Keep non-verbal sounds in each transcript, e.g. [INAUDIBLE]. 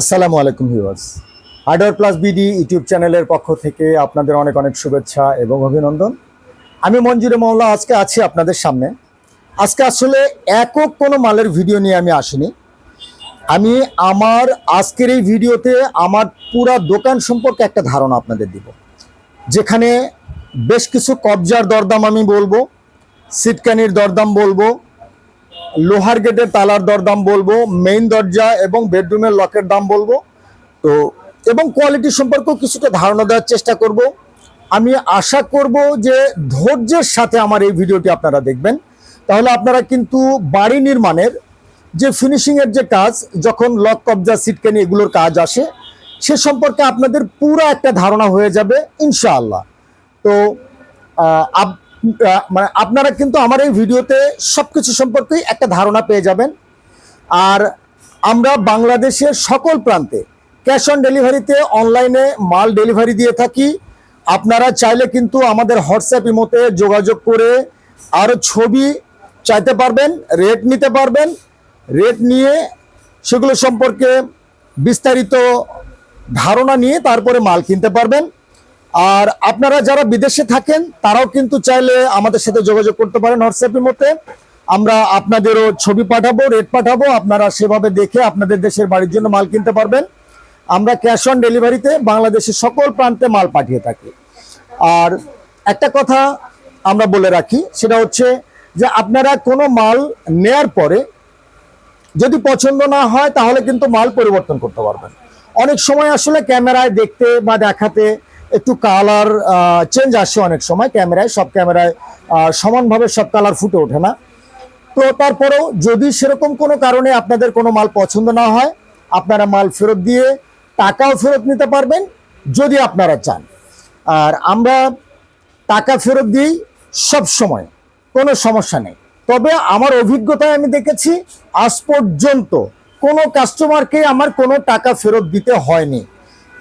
আসসালামু আলাইকুম viewers. Hardware plus BD YouTube চ্যানেলের পক্ষ থেকে আপনাদের অনেক অনেক শুভেচ্ছা এবং অভিনন্দন। আমি মঞ্জুরে মহল্লা আজকে আছি আপনাদের সামনে। আজকে আসলে একক কোনো মালের ভিডিও নিয়ে আমি আসিনি। আমি আমার আজকের এই ভিডিওতে আমার পুরা দোকান সম্পর্কে একটা ধারণা আপনাদের দিব। যেখানে বেশ কিছু কবজার দরদাম আমি বলব, সিটকানির দরদাম বলব লোহার গেটের তালার দরদাম বলব মেইন দরজা এবং বেডরুমের লকের দাম বলব। তো, এবং কোয়ালিটি সম্পর্কেও কিছুটা ধারণা দেওয়ার চেষ্টা করব। আমি আশা করব যে ধৈর্যের সাথে আমার এই ভিডিওটি আপনারা দেখবেন। তাহলে আপনারা কিন্তু বাড়ি নির্মাণের যে ফিনিশিংয়ের যে কাজ, যখন লক কবজা সিটকানি এগুলোর কাজ আসে, সে সম্পর্কে আপনাদের পুরো একটা ধারণা হয়ে যাবে, ইনশাআল্লাহ। তো মানে আপনারা কিন্তু আমার এই ভিডিওতে সব কিছু সম্পর্কেই একটা ধারণা পেয়ে যাবেন। আর আমরা বাংলাদেশের সকল প্রান্তে ক্যাশ অন ডেলিভারিতে অনলাইনে মাল ডেলিভারি দিয়ে থাকি। আপনারা চাইলে কিন্তু আমাদের হোয়াটসঅ্যাপ ইমোতে যোগাযোগ করে আরও ছবি চাইতে পারবেন, রেট নিতে পারবেন। রেট নিয়ে সেগুলো সম্পর্কে বিস্তারিত ধারণা নিয়ে তারপরে মাল কিনতে পারবেন। আর আপনারা যারা বিদেশে থাকেন, তারাও কিন্তু চাইলে আমাদের সাথে যোগাযোগ করতে পারেন হোয়াটসঅ্যাপের মধ্যে। আমরা আপনাদেরও ছবি পাঠাবো রেট পাঠাবো, আপনারা সেভাবে দেখে আপনাদের দেশের বাড়ির জন্য মাল কিনতে পারবেন। আমরা ক্যাশ অন ডেলিভারিতে বাংলাদেশের সকল প্রান্তে মাল পাঠিয়ে থাকি। আর একটা কথা আমরা বলে রাখি, সেটা হচ্ছে যে আপনারা কোনো মাল নেয়ার পরে যদি পছন্দ না হয়, তাহলে কিন্তু মাল পরিবর্তন করতে পারবেন। অনেক সময় আসলে ক্যামেরায় দেখতে বা দেখাতে একটু কালার চেঞ্জ আসে অনেক সময় ক্যামেরায়, সব ক্যামেরায় সমানভাবে সব কালার ফুটে ওঠে না। তো তারপরেও যদি সেরকম কোনো কারণে আপনাদের কোনো মাল পছন্দ না হয়, আপনারা মাল ফেরত দিয়ে টাকাও ফেরত নিতে পারবেন, যদি আপনারা চান। আর আমরা টাকা ফেরত দিই সব সময়, কোনো সমস্যা নেই। তবে আমার অভিজ্ঞতায় আমি দেখেছি, আজ পর্যন্ত কোনো কাস্টমারকে আমার কোনো টাকা ফেরত দিতে হয়নি।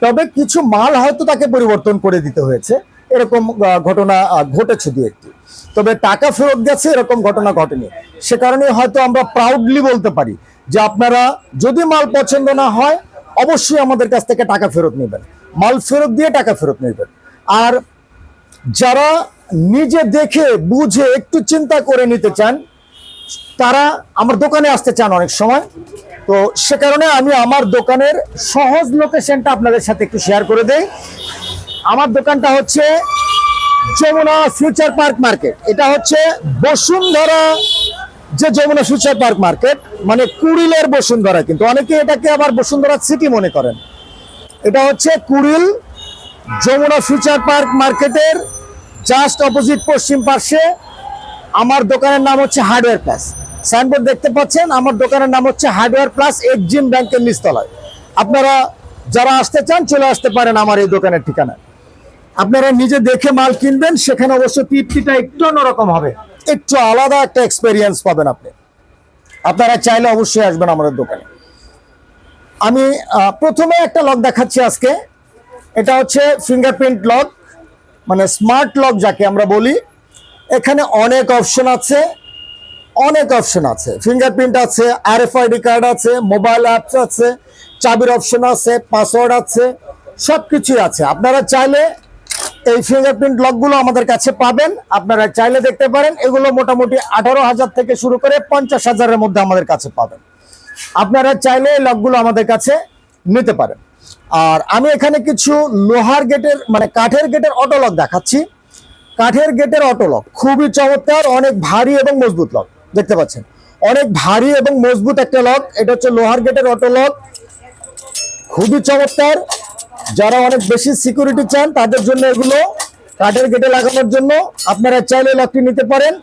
তবে কিছু মাল হয়তো তাকে পরিবর্তন করে দিতে হয়েছে। এরকম ঘটনা ঘটেছে দু একটি। তবে টাকা ফেরত গেছে, এরকম ঘটনা ঘটেনি। সে কারণে হয়তো আমরা প্রাউডলি বলতে পারি যে আপনারা যদি মাল পছন্দ না হয়, অবশ্যই আমাদের কাছ থেকে টাকা ফেরত নেবেন। মাল ফেরত দিয়ে টাকা ফেরত নেবেন। আর যারা নিজে দেখে, বুঝে, একটু চিন্তা করে নিতে চান, তারা আমার দোকানে আসতে চান অনেক সময়। তো সে কারণে আমি আমার দোকানের সহজ লোকেশনটা আপনাদের সাথে একটু শেয়ার করে দেই। আমার দোকানটা হচ্ছে যমুনা ফিউচার পার্ক মার্কেট এটা হচ্ছে বসুন্ধরা যে যমুনা ফিউচার পার্ক মার্কেট মানে কুড়িলের বসুন্ধরা। কিন্তু অনেকে এটাকে আবার বসুন্ধরা সিটি মনে করেন। এটা হচ্ছে কুড়িল যমুনা ফিউচার পার্ক মার্কেটের জাস্ট অপোজিট পশ্চিম পার্শ্বে। আমার দোকানের নাম হচ্ছে হার্ডওয়্যার প্লাস সাইনবোর্ড দেখতে পাচ্ছেন, আমার দোকানের নাম হচ্ছে হার্ডওয়্যার প্লাস এক্সিম ব্যাংকের নিচতলায়। আপনারা যারা আসতে চান, চলে আসতে পারেন আমার এই দোকানের ঠিকানায়। আপনারা নিজে দেখে মাল কিনবেন, সেখানে অবশ্য তৃপ্তিটা একটু অন্যরকম হবে। একটু আলাদা একটা এক্সপেরিয়েন্স পাবেন আপনি। আপনারা চাইলে অবশ্যই আসবেন আমাদের দোকানে। আমি প্রথমে একটা লক দেখাচ্ছি আজকে। এটা হচ্ছে ফিঙ্গারপ্রিন্ট লক মানে স্মার্ট লক যাকে আমরা বলি। এখানে অনেক অপশন আছে। অনেক অপশন আছে। ফিঙ্গারপ্রিন্ট আছে আর আরএফআইডি কার্ড আছে মোবাইল অ্যাপস আছে, চাবির অপশন আছে পাসওয়ার্ড আছে সব কিছুই আছে। আপনারা চাইলে এই ফিঙ্গারপ্রিন্ট লকগুলো আমাদের কাছে পাবেন। আপনারা চাইলে দেখতে পারেন, এগুলো মোটামুটি আঠারো হাজার থেকে শুরু করে পঞ্চাশ হাজারের মধ্যে আমাদের কাছে পাবেন। আপনারা চাইলে এই লকগুলো আমাদের কাছে নিতে পারেন। আর আমি এখানে কিছু লোহার গেটের মানে কাঠের গেটের অটোলক দেখাচ্ছি। কাঠের গেটের অটোলক খুবই চমৎকার, অনেক ভারী এবং মজবুত লক দেখতে পাচ্ছেন। অনেক ভারী এবং মজবুত একটা লক। এটা হচ্ছে লোহার গেটের অটো লক খুবই চমৎকার। যারা অনেক বেশি সিকিউরিটি চান, তাদের জন্য এগুলো। কাঠের গেটে লাগানোর জন্য আপনারা চাইলে লকটি নিতে পারেন।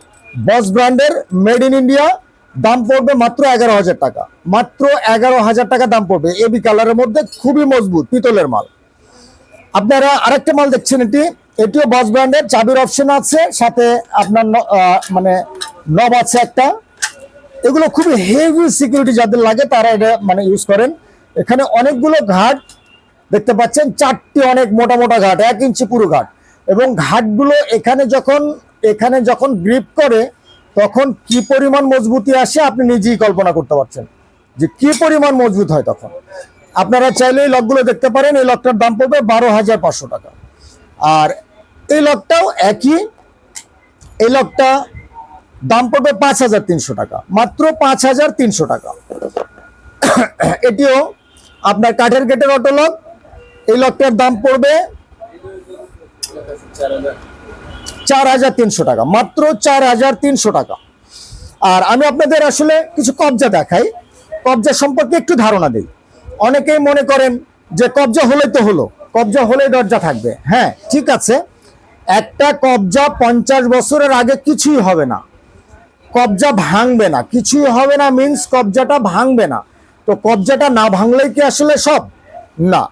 বস ব্র্যান্ডের মেড ইন ইন্ডিয়া দাম পড়বে মাত্র এগারো হাজার টাকা। মাত্র এগারো হাজার টাকা দাম পড়বে। এবি কালারের মধ্যে খুবই মজবুত, পিতলের মাল। আপনারা আরেকটা মাল দেখছেন এটি। এটিও বস ব্র্যান্ডের চাবির অপশন আছে। সাথে আপনার মানে নব আছে একটা এগুলো খুবই হেভি সিকিউরিটি যাদের লাগে তারা এটা মানে ইউজ করেন। এখানে অনেকগুলো ঘাট দেখতে পাচ্ছেন, চারটি অনেক মোটা মোটা ঘাট, এক ইঞ্চি পুরো ঘাট। এবং ঘাটগুলো এখানে যখন এখানে যখন গ্রিপ করে, তখন কি পরিমাণ মজবুতি আসে আপনি নিজেই কল্পনা করতে পারছেন। যে কি পরিমাণ মজবুত হয় তখন। আপনারা চাইলে এই লকগুলো দেখতে পারেন, এই লকটার দাম পড়বে বারো হাজার পাঁচশো টাকা। আর এই লকটাও একই, এই লকটা দাম পড়বে পাঁচ হাজার তিনশো টাকা। মাত্র পাঁচ হাজার তিনশো টাকা। এটিও আপনার কাঠের গেটের অটো লক এই লকটার দাম পড়বে চার হাজার তিনশো টাকা। মাত্র চার হাজার তিনশো টাকা। আর আমি আপনাদের আসলে কিছু কবজা দেখাই। কবজা সম্পর্কে একটু ধারণা দিই। অনেকেই মনে করেন যে কবজা হলেই তো হলো। কবজা হলেই দরজা থাকবে। হ্যাঁ ঠিক আছে। একটা কবজা পঞ্চাশ বছরের আগে কিছুই হবে না। কবজা ভাঙবে না, কিছুই হবে না মিন্স কবজাটা ভাঙবে না। তো কবজাটা না ভাঙলেই কি আসলে সব? না।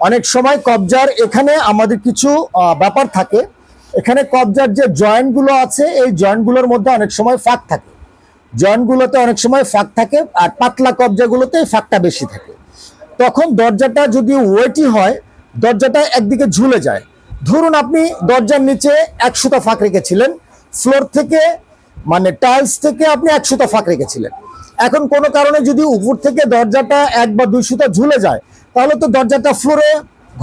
অনেক সময় কবজার এখানে আমাদের কিছু ব্যাপার থাকে। এখানে কবজার যে জয়েন্টগুলো আছে, এই জয়েন্টগুলোর মধ্যে অনেক সময় ফাঁক থাকে। জয়েন্টগুলোতে অনেক সময় ফাঁক থাকে আর পাতলা কবজাগুলোতে ফাঁকটা বেশি থাকে। তখন দরজাটা যদি ওয়েটি হয়, দরজাটা একদিকে ঝুলে যায়। ধরুন আপনি দরজার নিচে এক সুতা ফাঁক রেখেছিলেন ফ্লোর থেকে মানে টাইলস থেকে আপনি এক সুতা ফাঁক রেখেছিলেন। এখন কোনো কারণে যদি উপর থেকে দরজাটা এক বা দুই সুতা ঝুলে যায়, তাহলে তো দরজাটা ফ্লোরে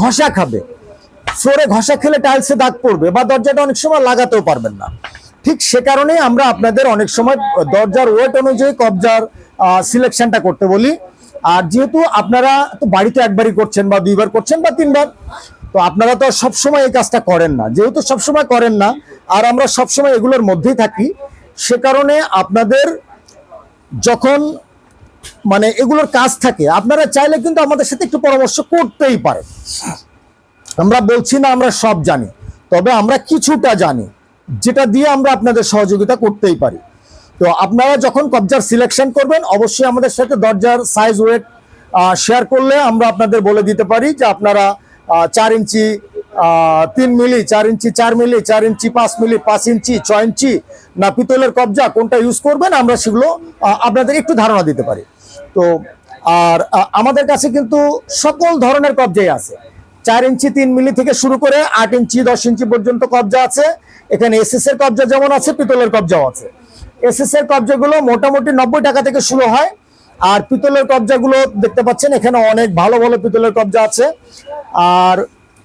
ঘষা খাবে। ফ্লোরে ঘষা খেলে টাইলসে দাগ পড়বে বা দরজাটা অনেক সময় লাগাতেও পারবেন না। ঠিক সে কারণেই আমরা আপনাদের অনেক সময় দরজার ওয়েট অনুযায়ী কবজার সিলেকশনটা করতে বলি। আর যেহেতু আপনারা তো বাড়িতে একবারই করছেন বা দুইবার করছেন বা তিনবার, তো আপনারা তো সব সময় এই কাজটা করেন না। যেহেতু সবসময় করেন না, আর আমরা সবসময় এগুলোর মধ্যেই থাকি সে কারণে আপনাদের যখন মানে এগুলোর কাজ থাকে, আপনারা চাইলে কিন্তু আমাদের সাথে একটু পরামর্শ করতেই পারেন। আমরা বলছি না, আমরা সব জানি, তবে আমরা কিছুটা জানি, যেটা দিয়ে আমরা আপনাদের সহযোগিতা করতেই পারি। তো আপনারা যখন কবজার সিলেকশন করবেন, অবশ্যই আমাদের সাথে দরজার সাইজ ওয়েট শেয়ার করলে আমরা আপনাদের বলে দিতে পারি যে আপনারা চার ইঞ্চি তিন মিলি, চার ইঞ্চি, চার মিলি, চার ইঞ্চি, পাঁচ মিলি, পাঁচ ইঞ্চি, ছয় ইঞ্চি, না পিতলের কবজা, কোনটা ইউজ করবেন, আমরা সেগুলো আপনাদের একটু ধারণা দিতে পারি। তো, আর আমাদের কাছে কিন্তু সকল ধরনের কবজাই আছে। চার ইঞ্চি, তিন মিলি থেকে শুরু করে আট ইঞ্চি, দশ ইঞ্চি পর্যন্ত কবজা আছে। এখানে এসএস এর কবজা যেমন আছে, পিতলের কবজাও আছে। এসএস এর কবজাগুলো মোটামুটি নব্বই টাকা থেকে শুরু হয়। আর পিতলের কবজাগুলো দেখতে পাচ্ছেন, এখানে অনেক ভালো ভালো পিতলের কবজা আছে। আর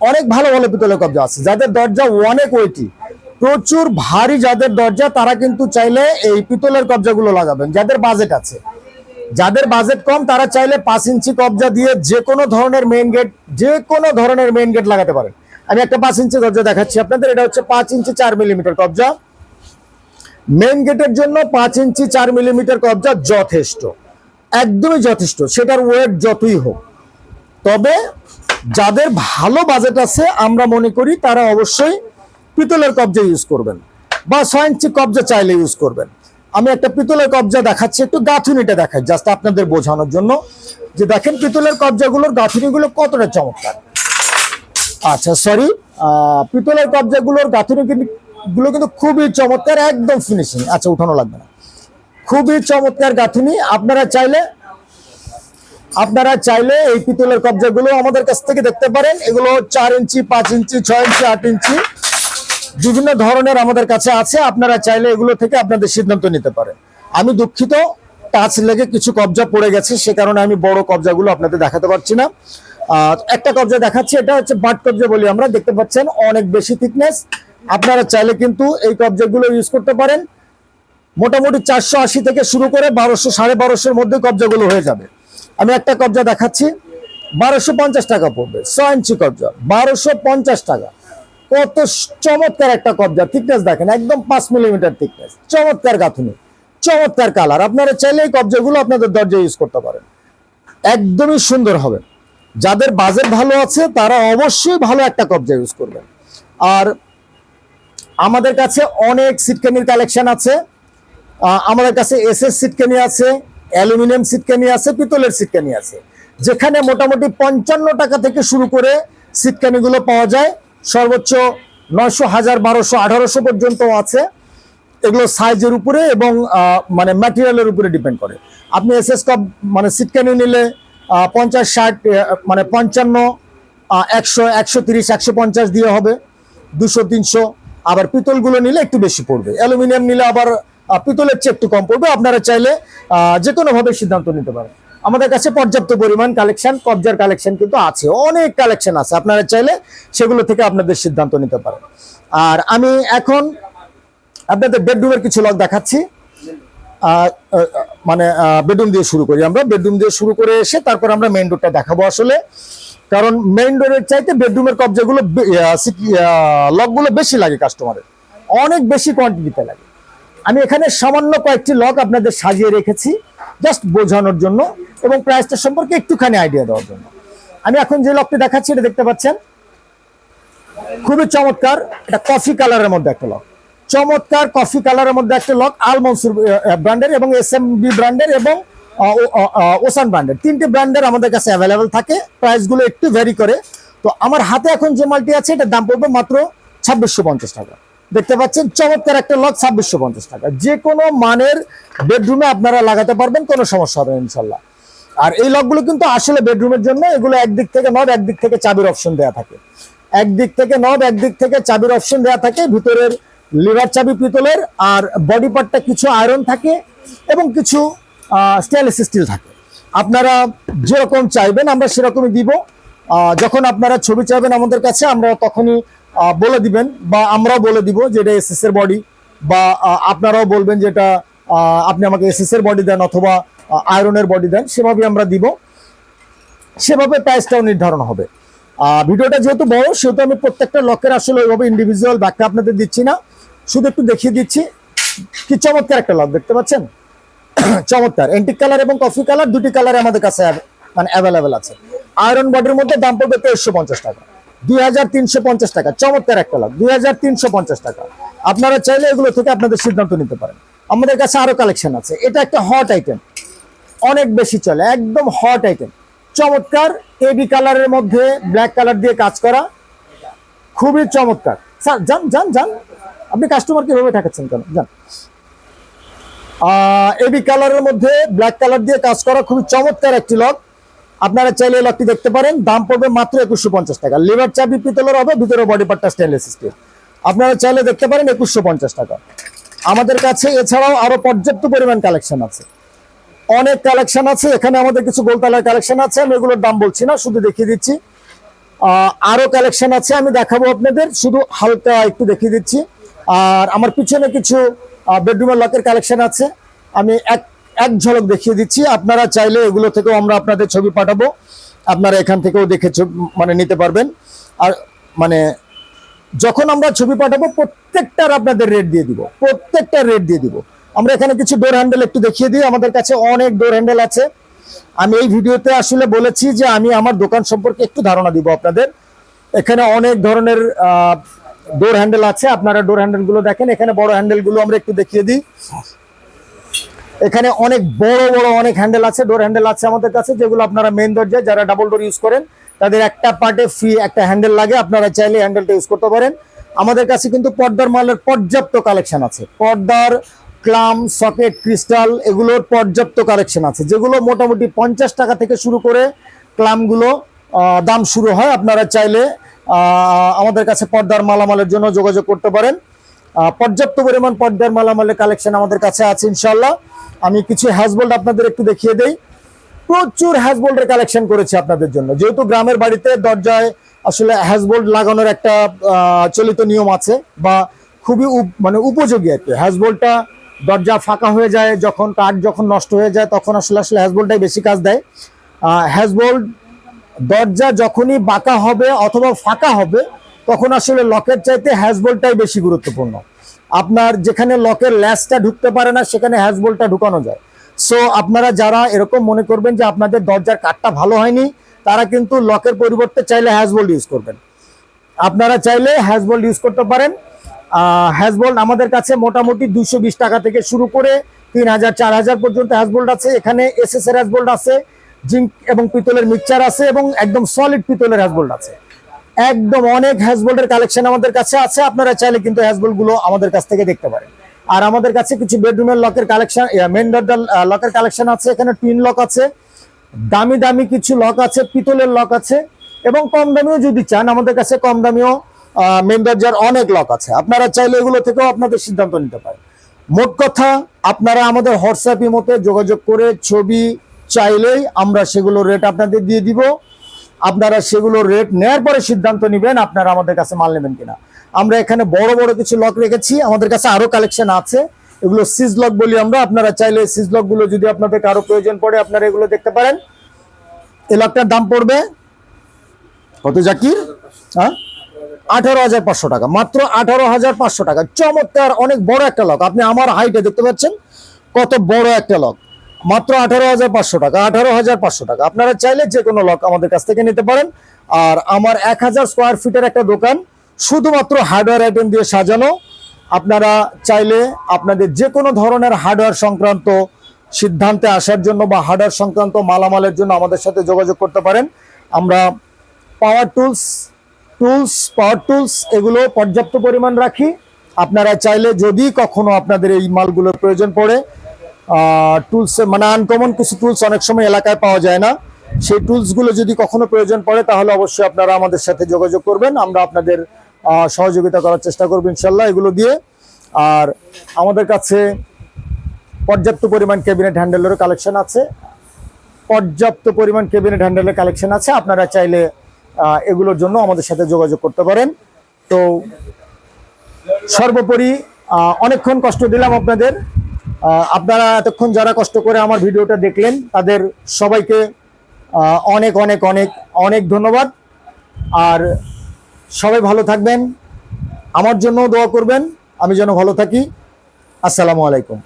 অনেক ভালো ভালো পিতলের কবজা আছে। যাদের দরজা অনেক ওয়েটি প্রচুর ভারী যাদের দরজা, তারা কিন্তু চাইলে এই পিতলের কবজাগুলো লাগাবেন, যাদের বাজেট আছে। যাদের বাজেট কম, তারা চাইলে পাঁচ ইঞ্চি কবজা দিয়ে যে কোনো ধরনের মেইন গেট যে কোনো ধরনের মেইন গেট লাগাতে পারেন। আমি একটা পাঁচ ইঞ্চি কবজা দেখাচ্ছি আপনাদের, এটা হচ্ছে পাঁচ ইঞ্চি চার মিলিমিটার কবজা। মেইন গেটের জন্য পাঁচ ইঞ্চি চার মিলিমিটার কবজা যথেষ্ট। একদমই যথেষ্ট, সেটার ওয়েট যতই হোক। তবে যাদের ভালো বাজেট আছে, আমরা মনে করি তারা অবশ্যই পিতলের কবজা ইউজ করবেন বা ছয় কবজা চাইলে ইউজ করবেন। আমি একটা পিতলের কবজা দেখাচ্ছি, একটু গাঁথুনিটা দেখাই জাস্ট আপনাদের বোঝানোর জন্য। যে দেখেন পিতলের কবজাগুলোর গাঁথুনিগুলো কতটা চমৎকার। আচ্ছা সরি পিতলের কবজাগুলোর গাঁথুনি গুলো কিন্তু খুবই চমৎকার, একদম ফিনিশিং আচ্ছা উঠানো লাগবে না। খুবই চমৎকার গাঁথুনি, আপনারা চাইলে আপনারা চাইলে এই পিতলের কবজাগুলো আমাদের কাছ থেকে দেখতে পারেন। এগুলো চার ইঞ্চি, পাঁচ ইঞ্চি, ছয় ইঞ্চি, আট ইঞ্চি বিভিন্ন ধরনের আমাদের কাছে আছে। আপনারা চাইলে এগুলো থেকে আপনাদের সিদ্ধান্ত নিতে পারেন। আমি দুঃখিত, টাচ লেগে কিছু কবজা পড়ে গেছে, সে কারণে আমি বড় কবজাগুলো আপনাদের দেখাতে পারছি না। একটা কবজা দেখাচ্ছি, এটা হচ্ছে বাট কবজা বলি আমরা, দেখতে পাচ্ছেন অনেক বেশি থিকনেস আপনারা চাইলে কিন্তু এই কবজাগুলো ইউজ করতে পারেন। মোটামুটি চারশো আশি থেকে শুরু করে বারোশো, সাড়ে বারোশোর মধ্যে কবজাগুলো হয়ে যাবে। আমি একটা কবজা দেখাচ্ছি। বারোশো পঞ্চাশ টাকা পড়বে। ছয় ইঞ্চি কবজা। বারোশো পঞ্চাশ টাকা। কত চমৎকার একটা কবজা। থিকনেস দেখেন, একদম পাঁচ মিলিমিটার থিকনেস চমৎকার গাঁথুনি। চমৎকার কালার আপনারা চাইলে এই কবজাগুলো আপনাদের দরজা ইউজ করতে পারেন। একদমই সুন্দর হবে। যাদের বাজেট ভালো আছে, তারা অবশ্যই ভালো একটা কবজা ইউজ করবেন। আর আমাদের কাছে অনেক সিটকানির কালেকশন আছে। আমাদের কাছে এস এস সিটকানি আছে। অ্যালুমিনিয়াম সিটকানি আছে, পিতলের সিটকানি আছে। যেখানে মোটামুটি পঞ্চান্ন টাকা থেকে শুরু করে সিটকানিগুলো পাওয়া যায়। সর্বোচ্চ নয়শো হাজার, বারোশো, আঠারোশো পর্যন্ত আছে। এগুলো সাইজের উপরে এবং মানে ম্যাটেরিয়ালের উপরে ডিপেন্ড করে। আপনি এসএস কাপ মানে সিটকানি নিলে পঞ্চাশ, ষাট মানে পঞ্চান্ন একশো একশো তিরিশ, একশো পঞ্চাশ দিয়ে হবে। দুশো, তিনশো, আবার পিতলগুলো নিলে একটু বেশি পড়বে। অ্যালুমিনিয়াম নিলে আবার পিতলের চেয়ে একটু কম পড়বে। আপনারা চাইলে যে কোনোভাবে সিদ্ধান্ত নিতে পারেন। আমাদের কাছে পর্যাপ্ত পরিমাণ কালেকশন, কবজার কালেকশন কিন্তু আছে। অনেক কালেকশন আছে। আপনারা চাইলে সেগুলো থেকে আপনাদের সিদ্ধান্ত নিতে পারেন। আর আমি এখন আপনাদের বেডরুমের কিছু লক দেখাচ্ছি। মানে বেডরুম দিয়ে শুরু করি আমরা। বেডরুম দিয়ে শুরু করে এসে তারপর আমরা মেইন ডোরটা দেখাবো আসলে। কারণ মেইন ডোরের চাইতে বেডরুমের কবজাগুলো লকগুলো বেশি লাগে কাস্টমারের অনেক বেশি কোয়ান্টিটিতে লাগে। আমি এখানে সামান্য কয়েকটি লক আপনাদের সাজিয়ে রেখেছি জাস্ট বোঝানোর জন্য এবং প্রাইসটা সম্পর্কে একটুখানি আইডিয়া দেওয়ার জন্য। আমি এখন যে লকটি দেখাচ্ছি, এটা দেখতে পাচ্ছেন? খুবই চমৎকার, এটা কফি কালারের মধ্যে একটা লক চমৎকার কফি কালারের মধ্যে একটা লক আল মনসুর ব্র্যান্ডের এবং এস এম বি ব্র্যান্ডের এবং ওসান ব্র্যান্ডের তিনটি ব্র্যান্ডের আমাদের কাছে অ্যাভেলেবেল থাকে প্রাইসগুলো একটু ভ্যারি করে। তো আমার হাতে এখন যে মালটি আছে, এটার দাম পড়বে মাত্র ছাব্বিশশো পঞ্চাশ টাকা। দেখতে পাচ্ছেন, চমৎকার একটা লক ছাব্বিশশো পঞ্চাশ টাকা। যে কোনো মানের বেডরুমে আপনারা লাগাতে পারবেন, কোনো সমস্যা হবে ইনশাল্লাহ। আর এই লকগুলো কিন্তু আসলে বেডরুমের জন্য, এগুলো একদিক থেকে নব একদিক থেকে চাবির অপশন দেওয়া থাকে। একদিক থেকে নব একদিক থেকে চাবির অপশন দেওয়া থাকে, ভিতরের লিভার চাবি পিতলের, আর বডি পার্টটা কিছু আয়রন থাকে এবং কিছু স্টেনলেস স্টিল থাকে। আপনারা যেরকম চাইবেন, আমরা সেরকমই দিব। যখন আপনারা ছবি চাইবেন আমাদের কাছে, আমরা তখনই বলে দিবেন বা আমরাও বলে দিব যে এটা এসএস এর বডি বা আপনারাও বলবেন যে এটা আপনি আমাকে এসএস এর বডি দেন অথবা আয়রনের বডি দেন, সেভাবে আমরা দিব। সেভাবে প্রাইসটাও নির্ধারণ হবে। ভিডিওটা যেহেতু বড়, সেহেতু আমি প্রত্যেকটা লকের আসলে ওইভাবে ইন্ডিভিজুয়াল ব্যাখ্যা আপনাদের দিচ্ছি না। শুধু একটু দেখিয়ে দিচ্ছি কি চমৎকার একটা লক দেখতে পাচ্ছেন? [COUGHS] চমৎকার। এন্টিক কালার এবং কফি কালার দুটি কালারে আমাদের কাছে মানে অ্যাভেলেবেল আছে। আয়রন বডির মধ্যে দাম পড়বে তেইশশো পঞ্চাশ টাকা। দুই হাজার তিনশো পঞ্চাশ টাকা, চমৎকার একটা লক দুই টাকা। আপনারা চাইলে এগুলো থেকে আপনাদের সিদ্ধান্ত নিতে পারেন। আমাদের কাছে আরও কালেকশন আছে। এটা একটা হট আইটেম অনেক বেশি চলে, একদম হট আইটেম চমৎকার এবি কালারের মধ্যে ব্ল্যাক কালার দিয়ে কাজ করা। খুবই চমৎকার। স্যার, যান যান যান। আপনি কাস্টমার কীভাবে ঠেকাচ্ছেন কেন? যান। এবি কালারের মধ্যে ব্ল্যাক কালার দিয়ে কাজ করা খুবই চমৎকার একটি লক আপনারা চাইলে লকটি দেখতে পারেন। দাম পড়বে মাত্র একুশশো পঞ্চাশ টাকা। লিভার চাবি, পিতলের হবে ভিতরে বডি পার্টটা স্টেনলেস স্টিল আপনারা চাইলে দেখতে পারেন একুশশো পঞ্চাশ টাকা। আমাদের কাছে এছাড়াও আরও পর্যাপ্ত পরিমাণ কালেকশন আছে। অনেক কালেকশন আছে। এখানে আমাদের কিছু গোলতালার কালেকশন আছে। আমি এগুলোর দাম বলছি না, শুধু দেখিয়ে দিচ্ছি। আরও কালেকশন আছে, আমি দেখাবো আপনাদের। শুধু হালকা একটু দেখিয়ে দিচ্ছি। আর আমার পিছনে কিছু বেডরুমের লকের কালেকশন আছে। আমি এক এক ঝলক দেখিয়ে দিচ্ছি। আপনারা চাইলে এগুলো থেকেও আমরা আপনাদের ছবি পাঠাবো। আপনারা এখান থেকেও দেখে মানে নিতে পারবেন। আর মানে যখন আমরা ছবি পাঠাবো, প্রত্যেকটার আপনাদের রেট দিয়ে দিব। প্রত্যেকটা রেট দিয়ে দিব। আমরা এখানে কিছু ডোর হ্যান্ডেল একটু দেখিয়ে দিই। আমাদের কাছে অনেক ডোর হ্যান্ডেল আছে। আমি এই ভিডিওতে আসলে বলেছি যে আমি আমার দোকান সম্পর্কে একটু ধারণা দিব আপনাদের। এখানে অনেক ধরনের ডোর হ্যান্ডেল আছে। আপনারা ডোর হ্যান্ডেলগুলো দেখেন। এখানে বড় হ্যান্ডেলগুলো আমরা একটু দেখিয়ে দিই। এখানে অনেক বড় বড় অনেক হ্যান্ডেল আছে ডোর হ্যান্ডেল আছে আমাদের কাছে, যেগুলো আপনারা মেন দরজায় যারা ডাবল ডোর ইউজ করেন, তাদের একটা পার্টে ফ্রি একটা হ্যান্ডেল লাগে, আপনারা চাইলে হ্যান্ডেলটা ইউজ করতে পারেন। আমাদের কাছে কিন্তু পর্দার মালের পর্যাপ্ত কালেকশন আছে। পর্দার ক্লাম, সকেট, ক্রিস্টাল, এগুলোর পর্যাপ্ত কালেকশন আছে। যেগুলো মোটামুটি পঞ্চাশ টাকা থেকে শুরু করে ক্লামগুলো দাম শুরু হয়, আপনারা চাইলে আমাদের কাছে পর্দার মালামালের জন্য যোগাযোগ করতে পারেন। পর্যাপ্ত পরিমাণ পর্দার মালামালের কালেকশন আমাদের কাছে আছে ইনশাল্লাহ আমি কিছু হ্যাজবোল্ড আপনাদের একটু দেখিয়ে দেই। প্রচুর হ্যাজবোল্ডের কালেকশন করেছি আপনাদের জন্য। যেহেতু গ্রামের বাড়িতে দরজায় আসলে হ্যাজবোল্ড লাগানোর একটা চলিত নিয়ম আছে বা খুবই মানে উপযোগী আর কি। হ্যাজবোল্ডটা দরজা ফাঁকা হয়ে যায়, যখন কাঠ যখন নষ্ট হয়ে যায়, তখন আসলে আসলে হ্যাজবোল্ডটাই বেশি কাজ দেয়। হ্যাজবোল্ড দরজা যখনই বাঁকা হবে অথবা ফাঁকা হবে তখন আসলে লকের চাইতে হ্যাজবোল্টটাই বেশি গুরুত্বপূর্ণ। আপনার যেখানে লকের ল্যাসটা ঢুকতে পারে না, সেখানে হ্যাজবোল্টটা ঢুকানো যায়। সো আপনারা যারা এরকম মনে করবেন যে আপনাদের দরজার কাঠটা ভালো হয়নি, তারা কিন্তু লকের পরিবর্তে চাইলে হ্যাজবোল্ট ইউজ করবেন। আপনারা চাইলে হ্যাজবোল্ট ইউজ করতে পারেন। হ্যাজবোল্ট আমাদের কাছে মোটামুটি দুশো টাকা থেকে শুরু করে তিন হাজার, চার হাজার পর্যন্ত হ্যাজবোল্ট আছে। এখানে এস এস এর হ্যাজবোল্ট আছে জিঙ্ক এবং পিতলের মিক্সচার আছে এবং একদম সলিড পিতলের হ্যাজবোল্ট আছে। একদম অনেক হ্যাজবোল্টের কালেকশন আমাদের কাছে আছে। আপনারা চাইলে কিন্তু হ্যাজবোল্টগুলো আমাদের কাছ থেকে দেখতে পারেন। আর আমাদের কাছে কিছু বেডরুমের লকের কালেকশন মেন দরজার লকের কালেকশন আছে, এখানে টুইন লক আছে, দামি দামি কিছু লক আছে, পিতলের লক আছে, এবং কম দামিও যদি চান, আমাদের কাছে কম দামিও মেন দরজার অনেক লক আছে। আপনারা চাইলে এগুলো থেকেও আপনাদের সিদ্ধান্ত নিতে পারেন। মোট কথা, আপনারা আমাদের হোয়াটসঅ্যাপ মতে যোগাযোগ করে ছবি চাইলেই আমরা সেগুলোর রেট আপনাদের দিয়ে দিব। আপনারা সেগুলোর রেট নেওয়ার পরে সিদ্ধান্ত নেবেন আপনারা আমাদের কাছে মাল নেবেন কিনা। আমরা এখানে বড় বড় কিছু লক রেখেছি, আমাদের কাছে আরও কালেকশন আছে। এগুলো সিজ লক বলি আমরা, আপনারা চাইলে সিজ লকগুলো যদি আপনাদের কারও প্রয়োজন পড়ে আপনারা এগুলো দেখতে পারেন। এই লকটার দাম পড়বে কত জাকির? হ্যাঁ? আঠারো হাজার পাঁচশো টাকা, মাত্র আঠারো হাজার পাঁচশো টাকা। চমৎকার, অনেক বড় একটা লক আপনি আমার হাইটে দেখতে পাচ্ছেন, কত বড় একটা লক মাত্র আঠারো হাজার পাঁচশো টাকা, আঠারো হাজার পাঁচশো টাকা। আপনারা চাইলে যে কোনো লক আমাদের কাছ থেকে নিতে পারেন। আর আমার এক হাজার স্কোয়ার ফিটের একটা দোকান, শুধুমাত্র হার্ডওয়্যার আইটেম দিয়ে সাজানো। আপনারা চাইলে আপনাদের যে কোনো ধরনের হার্ডওয়্যার সংক্রান্ত সিদ্ধান্তে আসার জন্য বা হার্ডওয়্যার সংক্রান্ত মালামালের জন্য আমাদের সাথে যোগাযোগ করতে পারেন। আমরা power tools tools power tools এগুলো পর্যাপ্ত পরিমাণ রাখি। আপনারা চাইলে যদি কখনো আপনাদের এই মালগুলোর প্রয়োজন পড়ে টুলস মানে আনকমন কিছু টুলস অনেক সময় এলাকায় পাওয়া যায় না। সেই টুলসগুলো যদি কখনো প্রয়োজন পড়ে, তাহলে অবশ্যই আপনারা আমাদের সাথে যোগাযোগ করবেন। আমরা আপনাদের সহযোগিতা করার চেষ্টা করব ইনশাল্লাহ এগুলো দিয়ে। আর আমাদের কাছে পর্যাপ্ত পরিমাণ ক্যাবিনেট হ্যান্ডেলেরও কালেকশন আছে। পর্যাপ্ত পরিমাণ ক্যাবিনেট হ্যান্ডেলের কালেকশন আছে। আপনারা চাইলে এগুলোর জন্য আমাদের সাথে যোগাযোগ করতে পারেন। তো সর্বোপরি অনেকক্ষণ কষ্ট দিলাম আপনাদের। আপনারা এতক্ষণ যারা কষ্ট করে আমার ভিডিওটা দেখলেন, তাদের সবাইকে অনেক অনেক অনেক অনেক ধন্যবাদ। আর সবাই ভালো থাকবেন। আমার জন্য দোয়া করবেন। আমি যেন ভালো থাকি। আসসালামু আলাইকুম।